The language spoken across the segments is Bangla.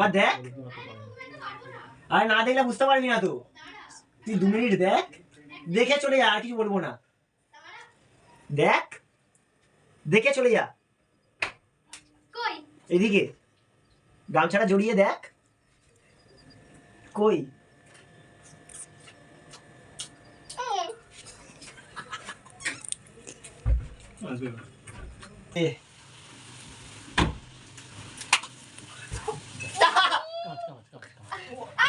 একবার দেখ। আরে না দেখলে বুঝতে পারবি না তো। তুই দু মিনিট দেখ। দেখে চলে যা আর কিছু বলব না। দেখ। দেখে চলে যা। এদিকে। গামছাটা জড়িয়ে দেখ। কই? এ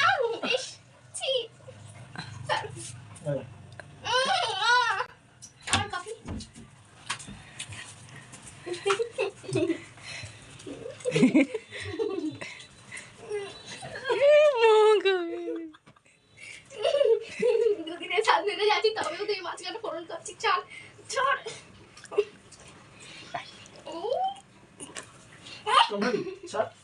আউ ইস ছি আমার কফি দুদিনের সাত দিনে যাচ্ছি তবেও তুই মাঝখানে ফোন করছিস চল চল চল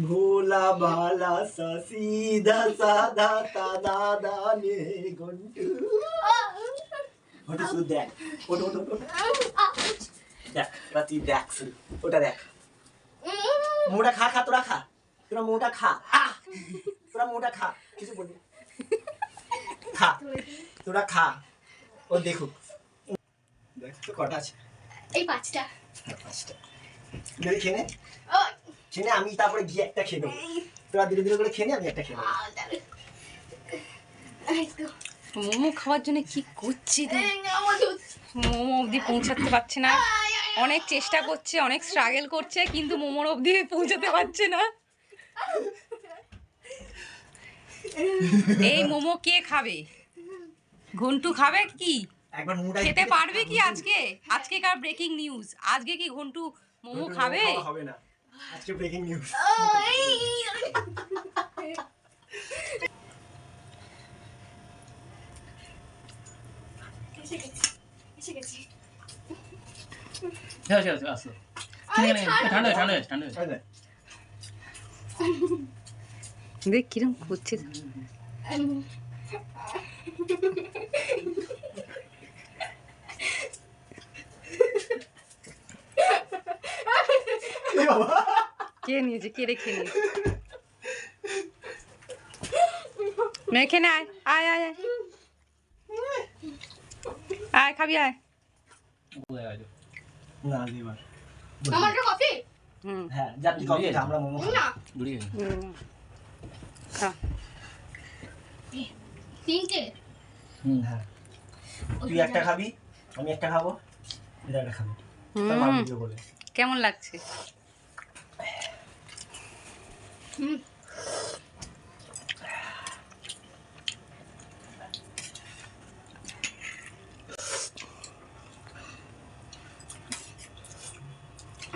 भोला भाला सा सीधा साधा ता दादा ने गुंटू ওটা শুধু দেখ ওটা ওটা ওটা দেখ এবার তুই দেখ শুধু ওটা দেখ মোটা খা খা তোরা খা তোরা মোটা খা আহ! তোরা মোটা খা কিছু বলবি খা তোরা খা ও দেখুক দেখ তো কটা আছে এই পাঁচটা হ্যাঁ, পাঁচটা ধরে খেয়ে নে ও খেয়ে আমি তারপরে গিয়ে একটা খেয়ে নেব। তোরা ধীরে ধীরে করে খেয়ে নে, আমি একটা খেয়ে নেব। মোমো খাওয়ার জন্য কি করছি। মোমো অবধি পৌঁছাতে পারছে না। অনেক চেষ্টা করছে অনেক স্ট্রাগল করছে কিন্তু মোমোর অবধি পৌঁছাতে পারছে না। এই মোমো কে খাবে? ঘন্টু খাবে কি? একবার খেতে পারবে কি আজকে? আজকে কার ব্রেকিং নিউজ আজকে কি ঘন্টু মোমো খাবে? হবে না। After breaking news. 아시겠지? 아시겠지? 제가 제가 왔어. 아니 잘해 잘해 잘해 잘해. 내 기름 고치자. 이거 봐. কে নিয়েছে কে রেখে নিয়েছে মেখে নে আয় আয় আয় আয়। আয় খাবি আয়। না কফি? হুম। হ্যাঁ যা কফি আমরা মোমো না। বুড়িয়ে খা। তিনটে? হুম। হ্যাঁ। তুই একটা খাবি আমি একটা খাব এটা একটা খাব। তারপর হুম, ভিডিও বলে। কেমন লাগছে?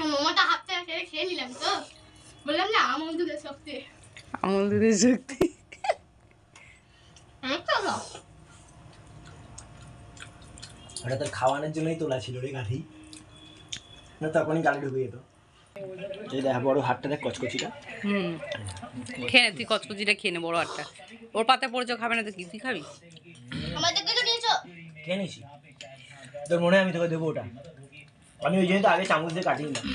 মোমোটা হাতে খেয়ে খেয়ে নিলাম তো। বললাম না আমার দুধের শক্তি। আমল দুধের শক্তি। হ্যাঁ। ওটা তোর খাওয়ানোর জন্যই তোলা ছিল রে কাঠি না তখনই গাড়ি ঢুকে যেত। এই দেখ বড় হাতটা দেখ কচকচিটা। হুম। খেয়ে নে তুই কচকচিটা খেয়ে নে বড় ওর পাতে পড়েছ খাবে না তো কি? তুই খাবি? আমাদের কিছু নিয়েছো? খেয়ে নিছি তোর মনে হয় আমি তোকে দেবো ওটা? আমি ওই জন্য তো আগে চামচ দিয়ে কাটিনি নিলাম।